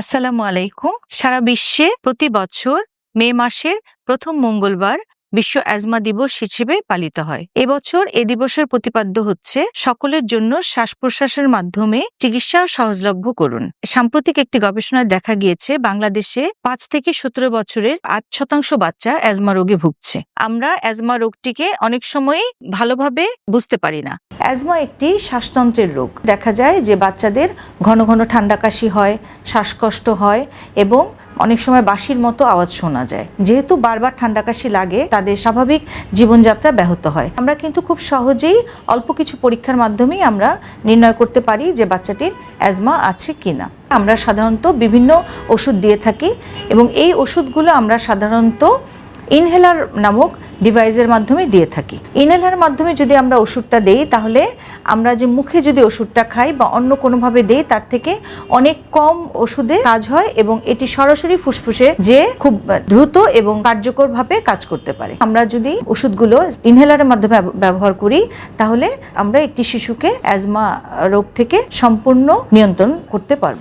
আসসালামু আলাইকুম। সারা বিশ্বে প্রতি বছর মে মাসের প্রথম মঙ্গলবার বিশ্ব অ্যাজমা দিবস হিসেবে পালিত হয়। এবছর এ দিবসের প্রতিপাদ্য হচ্ছে সকলের জন্য শ্বাস প্রশ্বাসের মাধ্যমে চিকিৎসা সহজলভ্য করুন। সাম্প্রতিক একটি গবেষণায় দেখা গিয়েছে, বাংলাদেশে পাঁচ থেকে সতেরো বছরের আট শতাংশ বাচ্চা অ্যাজমা রোগে ভুগছে। আমরা অ্যাজমা রোগটিকে অনেক সময় ভালোভাবে বুঝতে পারি না। অ্যাজমা একটি শ্বাসতন্ত্রের রোগ। দেখা যায় যে বাচ্চাদের ঘন ঘন ঠান্ডা কাশি হয়, শ্বাসকষ্ট হয় এবং অনেক সময় বাঁশির মতো আওয়াজ শোনা যায়। যেহেতু বারবার ঠান্ডা কাশি লাগে, তাদের স্বাভাবিক জীবনযাত্রা ব্যাহত হয়। আমরা কিন্তু খুব সহজেই অল্প কিছু পরীক্ষার মাধ্যমেই আমরা নির্ণয় করতে পারি যে বাচ্চাটির অ্যাজমা আছে কি না আমরা সাধারণত বিভিন্ন ওষুধ দিয়ে থাকি এবং এই ওষুধগুলো আমরা সাধারণত ইনহেলার নামক ডিভাইসের মাধ্যমে দিয়ে থাকি। ইনহেলার মাধ্যমে যদি আমরা ওষুধটা দেই, তাহলে আমরা যে মুখে যদি ওষুধটা খাই বা অন্য কোনোভাবে দেই, তার থেকে অনেক কম ওষুধে কাজ হয় এবং এটি সরাসরি ফুসফুসে যে খুব দ্রুত এবং কার্যকরভাবে কাজ করতে পারে। আমরা যদি ওষুধগুলো ইনহেলারের মাধ্যমে ব্যবহার করি, তাহলে আমরা একটি শিশুকে অ্যাজমা রোগ থেকে সম্পূর্ণ নিয়ন্ত্রণ করতে পারব।